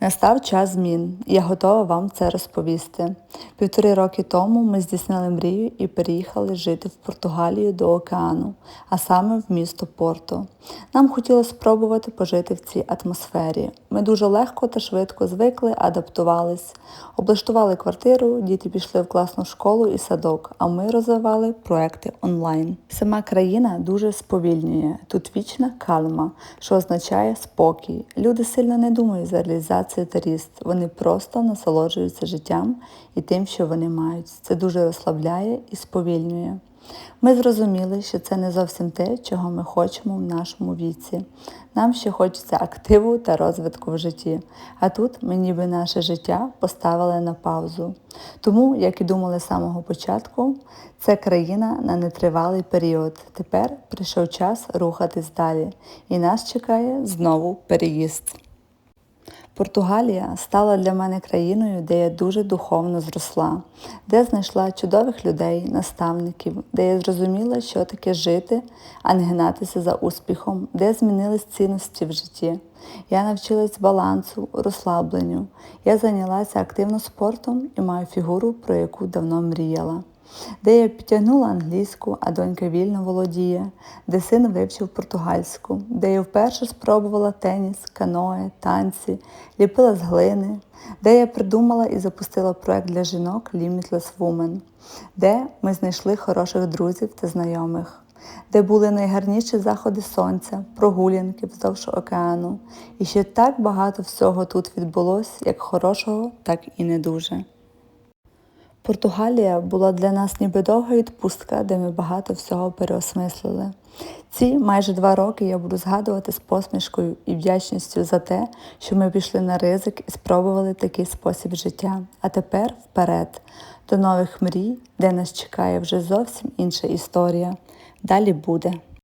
Настав час змін, я готова вам це розповісти. Півтори роки тому ми здійснили мрію і переїхали жити в Португалію до океану, а саме в місто Порто. Нам хотілося спробувати пожити в цій атмосфері. Ми дуже легко та швидко звикли, адаптувались, облаштували квартиру, діти пішли в класну школу і садок, а ми розвивали проекти онлайн. Сама країна дуже сповільнює. Тут вічна кальма, що означає спокій. Люди сильно не думають за реалізацію та ріст. Вони просто насолоджуються життям і тим, що вони мають. Це дуже розслабляє і сповільнює. Ми зрозуміли, що це не зовсім те, чого ми хочемо в нашому віці. Нам ще хочеться активу та розвитку в житті. А тут ми ніби наше життя поставили на паузу. Тому, як і думали з самого початку, це країна на нетривалий період. Тепер прийшов час рухатись далі, і нас чекає знову переїзд. Португалія стала для мене країною, де я дуже духовно зросла, де знайшла чудових людей, наставників, де я зрозуміла, що таке жити, а не гнатися за успіхом, де змінились цінності в житті. Я навчилась балансу, розслабленню. Я зайнялася активно спортом і маю фігуру, про яку давно мріяла де я підтягнула англійську, а донька вільно володіє, де син вивчив португальську, де я вперше спробувала теніс, каное, танці, ліпила з глини, де я придумала і запустила проект для жінок Limitless Woman, де ми знайшли хороших друзів та знайомих. Де були найгарніші заходи сонця, прогулянки вздовж океану, і ще так багато всього тут відбулося, як хорошого, так і не дуже. Португалія була для нас ніби довга відпустка, де ми багато всього переосмислили. Ці майже два роки я буду згадувати з посмішкою і вдячністю за те, що ми пішли на ризик і спробували такий спосіб життя. А тепер вперед, до нових мрій, де нас чекає вже зовсім інша історія. Далі буде.